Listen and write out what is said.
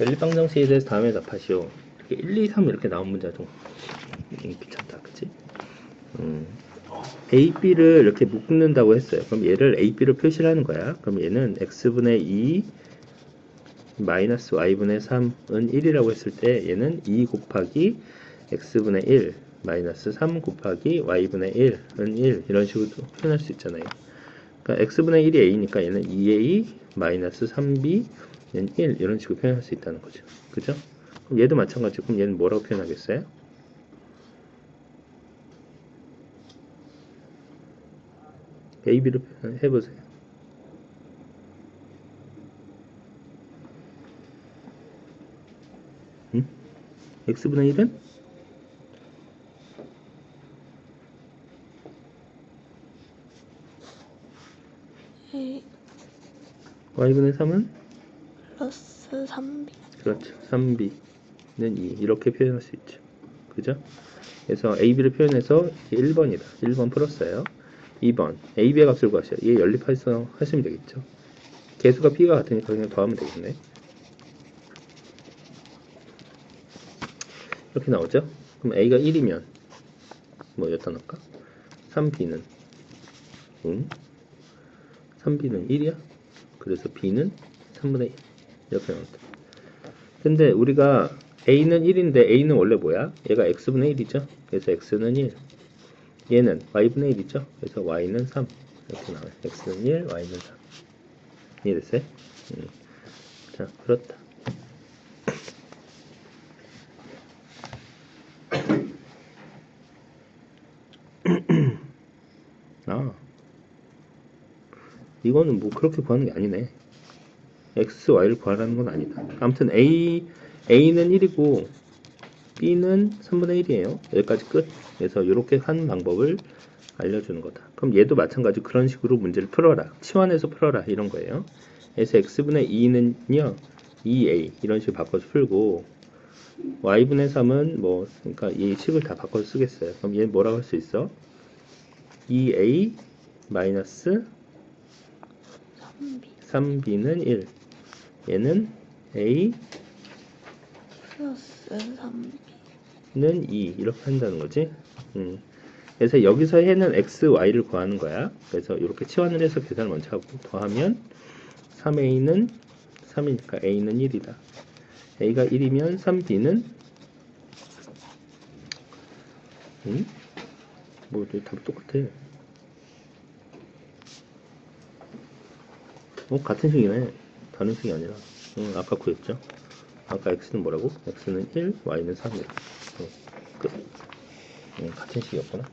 연립방정식에 대해서 다음에 답하시오. 이렇게 1, 2, 3 이렇게 나온 문제가 좀 음, 귀찮다, 그치? 음, A, B를 이렇게 묶는다고 했어요. 그럼 얘를 A, B로 표시를 하는 거야. 그럼 얘는 X분의 2 마이너스 Y분의 3은 1이라고 했을 때 얘는 2 곱하기 X분의 1 마이너스 3 곱하기 Y분의 1은 1 이런 식으로 표현할 수 있잖아요. 그러니까 X분의 1이 A니까 얘는 2A 마이너스 3B 얘는 1 이런 식으로 표현할 수 있다는 거죠. 그죠? 그럼 얘도 마찬가지고 그럼 얘는 뭐라고 표현하겠어요? A, B로 해보세요. 응? X분의 1은? A Y분의 3은? 플러스 3B 그렇죠. 3B는 2. 이렇게 표현할 수 있죠. 그죠? 그래서 A, B를 표현해서 1번이다. 1번 풀었어요. 2번. A, B의 값을 구하셔요. 얘 연립해서 하시면 되겠죠. 개수가 B가 같으니까 그냥 더하면 되겠네. 이렇게 나오죠? 그럼 A가 1이면 뭐 여기다 넣을까? 3B는 응? 3B는 1이야? 그래서 B는 3분의 1 이렇게 나온다. 근데 우리가 A는 1인데 A는 원래 뭐야? 얘가 X분의 1이죠? 그래서 X는 1 얘는 Y분의 1이죠? 그래서 Y는 3 이렇게 나와요 X는 1, Y는 3 이해됐어요? 음. 자 그렇다 아 이거는 뭐 그렇게 구하는 게 아니네 x, y를 구하라는 건 아니다. 아무튼 a, a는 1이고 b는 3분의 1이에요. 여기까지 끝. 그래서 이렇게 하는 방법을 알려주는 거다. 그럼 얘도 마찬가지 그런 식으로 문제를 풀어라. 치환해서 풀어라. 이런 거예요. 그래서 x분의 2는요. 2a 이런 식으로 바꿔서 풀고 y분의 3은 뭐 그러니까 이 식을 다 바꿔서 쓰겠어요. 그럼 얘 뭐라고 할 수 있어? 2a 마이너스 3B 3b는 1 얘는 a 플러스 3B 는 2 이렇게 한다는 거지. 음. 그래서 여기서 해는 x, y를 구하는 거야. 그래서 이렇게 치환을 해서 계산을 먼저 하고 더하면 3a는 3이니까 a는 1이다. a가 1이면 3b는 음? 뭐 답이 똑같아. 어 같은 식이네. 다른 식이 아니라. 응, 아까 구했죠. 아까 x는 뭐라고? x는 1, y는 3이라. 응, 끝. 응, 같은 식이었구나.